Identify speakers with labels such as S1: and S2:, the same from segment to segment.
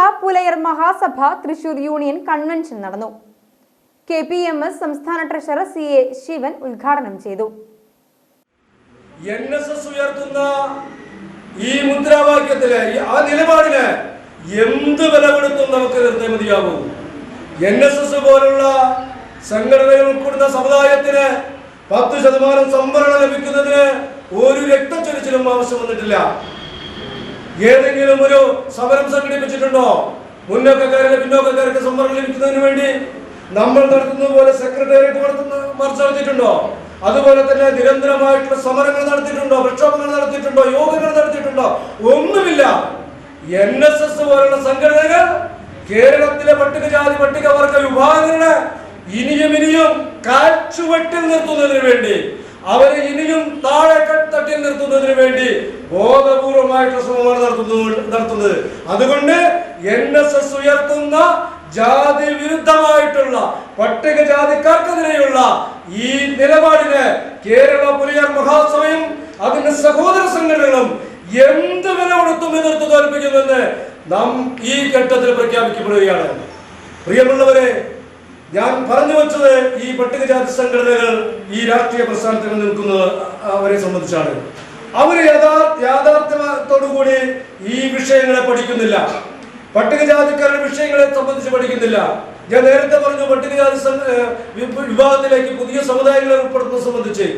S1: Kerala Pulayar Mahasabha Thrissur union convention നടന്നു. K P M S സംസ്ഥാന treasurer C A Sivan ഉദ്ഘാടനം ചെയ്തു.
S2: എൻ എസ് എസ് ഉയർത്തുന്ന ഈ മുദ്രാവാക്യത്തിൽ ആ നിലപാടിന് എന്ത് വില കൊടുത്തും നമുക്ക് എതിർത്തേ മതിയാവൂ എൻ എസ് എസ് പോലുള്ള സംഘടനകൾ ഉൾപ്പെടുന്ന സമുദായത്തിന് പത്ത് ശതമാനം സംവരണം ലഭിക്കുന്നതിന് ഒരു രക്തച്ചൊരിച്ചിലും ആവശ്യം വന്നിട്ടില്ല. ഏതെങ്കിലും ഒരു സമരം സംഘടിപ്പിച്ചിട്ടുണ്ടോ? മുന്നോക്കക്കാരുടെ പിന്നോക്കക്കാർക്ക് സമരം ലഭിക്കുന്നതിന് വേണ്ടി നമ്മൾ നടത്തുന്നത് പോലെ സെക്രട്ടേറിയറ്റ് നടത്തുന്ന മാർച്ച് നടത്തിയിട്ടുണ്ടോ? അതുപോലെ തന്നെ നിരന്തരമായിട്ടുള്ള സമരങ്ങൾ നടത്തിയിട്ടുണ്ടോ? പ്രക്ഷോഭങ്ങൾ നടത്തിയിട്ടുണ്ടോ? യോഗങ്ങൾ നടത്തിയിട്ടുണ്ടോ? ഒന്നുമില്ല. എൻ എസ് എസ് പോലുള്ള സംഘടനകൾ കേരളത്തിലെ പട്ടികജാതി പട്ടികവർഗ വിഭാഗങ്ങളെ ഇനിയും ഇനിയും കാച്ചുവെട്ടിൽ നിർത്തുന്നതിന് വേണ്ടി അവരെ ഇനിയും താഴെ നിർത്തുന്നതിന് വേണ്ടി ബോധപൂർവമായിട്ടുള്ള ശ്രമമാണ് നടത്തുന്നത് നടത്തുന്നത്. അതുകൊണ്ട് എൻ എസ് എസ് ഉയർത്തുന്ന ജാതി വിരുദ്ധമായിട്ടുള്ള പട്ടികജാതിക്കാർക്കെതിരെയുള്ള ഈ നിലപാടിന് കേരള പുലിയർ മഹാസഭയും അതിന്റെ സഹോദര സംഘടനകളും എന്ത് വില കൊടുത്തും എതിർത്ത് തോൽപ്പിക്കുമെന്ന് നാം ഈ ഘട്ടത്തിൽ പ്രഖ്യാപിക്കപ്പെടുകയാണ്. പ്രിയമുള്ളവരെ ഞാൻ പറഞ്ഞു വെച്ചത് ഈ പട്ടികജാതി സംഘടനകൾ ഈ രാഷ്ട്രീയ പ്രസ്ഥാനത്തിൽ നിൽക്കുന്നത് അവരെ സംബന്ധിച്ചാണ്. അവർ യഥാ യാഥാർത്ഥ്യത്തോടുകൂടി ഈ വിഷയങ്ങളെ പഠിക്കുന്നില്ല. പട്ടികജാതിക്കാരുടെ വിഷയങ്ങളെ സംബന്ധിച്ച് പഠിക്കുന്നില്ല. ഞാൻ നേരത്തെ പറഞ്ഞു പട്ടികജാതി വിഭാഗത്തിലേക്ക് പുതിയ സമുദായങ്ങളെ ഉൾപ്പെടുത്തുന്നത് സംബന്ധിച്ച്.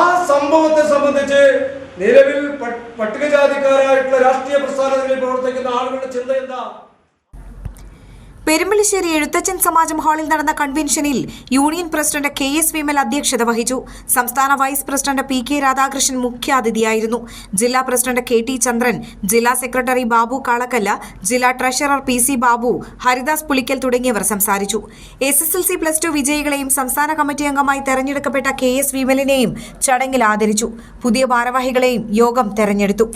S2: ആ സംഭവത്തെ സംബന്ധിച്ച് നിലവിൽ പട്ടികജാതിക്കാരായിട്ടുള്ള രാഷ്ട്രീയ പ്രസ്ഥാനങ്ങളിൽ പ്രവർത്തിക്കുന്ന ആളുകളുടെ ചിന്ത എന്താ?
S3: പെരുമ്പളിശ്ശേരി എഴുത്തച്ഛൻ സമാജം ഹാളിൽ നടന്ന കൺവെൻഷനിൽ union president K S Vimal അധ്യക്ഷത വഹിച്ചു. സംസ്ഥാന vice president P K Radhakrishnan മുഖ്യാതിഥിയായിരുന്നു. ജില്ലാ പ്രസിഡന്റ് കെ ടി ചന്ദ്രൻ ജില്ലാ സെക്രട്ടറി ബാബു കാളക്കല്ല ജില്ലാ treasurer P C Babu Haridas Pulikkal തുടങ്ങിയവർ സംസാരിച്ചു. S S L C plus two വിജയികളെയും സംസ്ഥാന കമ്മിറ്റി അംഗമായി തെരഞ്ഞെടുക്കപ്പെട്ട കെ എസ് വിമലിനെയും ചടങ്ങിൽ ആദരിച്ചു. പുതിയ ഭാരവാഹികളെയും യോഗം തെരഞ്ഞെടുത്തു.